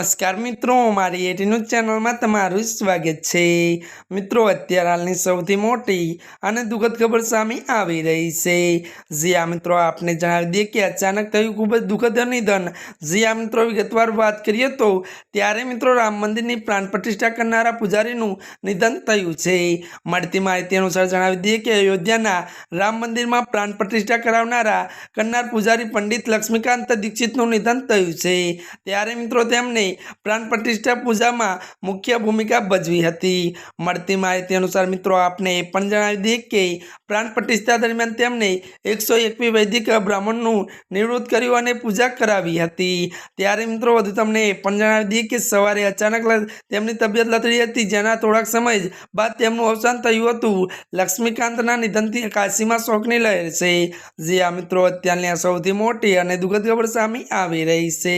નમસ્કાર મિત્રો, મારી એટીનું ચેનલમાં તમારું સ્વાગત છે. મિત્રો, અત્યારે હાલની સૌથી મોટી અને દુઃખદ ખબર સામે આવી રહી છે. જીયા મિત્રો, આપને જણાવી દઈએ કે અચાનક થયું ખૂબ જ દુઃખદ નિધન. જીયા મિત્રો, વિગતવાર વાત કરીએ તો ત્યારે મિત્રો રામ મંદિરની પ્રાણ પ્રતિષ્ઠા કરનારા પૂજારીનું નિધન થયું છે. મળતી માહિતી અનુસાર જણાવી દઈએ કે અયોધ્યાના રામ મંદિરમાં પ્રાણ પ્રતિષ્ઠા કરાવનારા કરનાર પૂજારી પંડિત લક્ષ્મીકાંત દીક્ષિતનું નિધન થયું છે. ત્યારે મિત્રો, તેમને પ્રાણ પ્રતિષ્ઠા પૂજામાં મુખ્ય ભૂમિકા ભજવી હતી. મળતી માહિતી અનુસાર મિત્રો, આપને એ પણ જણાવી દઈએ કે પ્રાણ પ્રતિષ્ઠા દરમિયાન તેમણે એકસો એકવી વૈદિક બ્રાહ્મણનું નિવૃત્ત કર્યું અને પૂજા કરાવી હતી. ત્યારે મિત્રો, વધુ તમને એ પણ જણાવી દઈએ કે સવારે અચાનક તેમની તબિયત લથડી હતી. જેના થોડાક સમય બાદ તેમનું અવસાન થયું હતું. લક્ષ્મીકાંતના નિધનથી કાશીમાં શોકની લહેર છે. જે આ મિત્રો, અત્યારની સૌથી મોટી અને દુઃખદ ખબર સામે આવી રહી છે.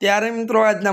ત્યારે મિત્રો, આજના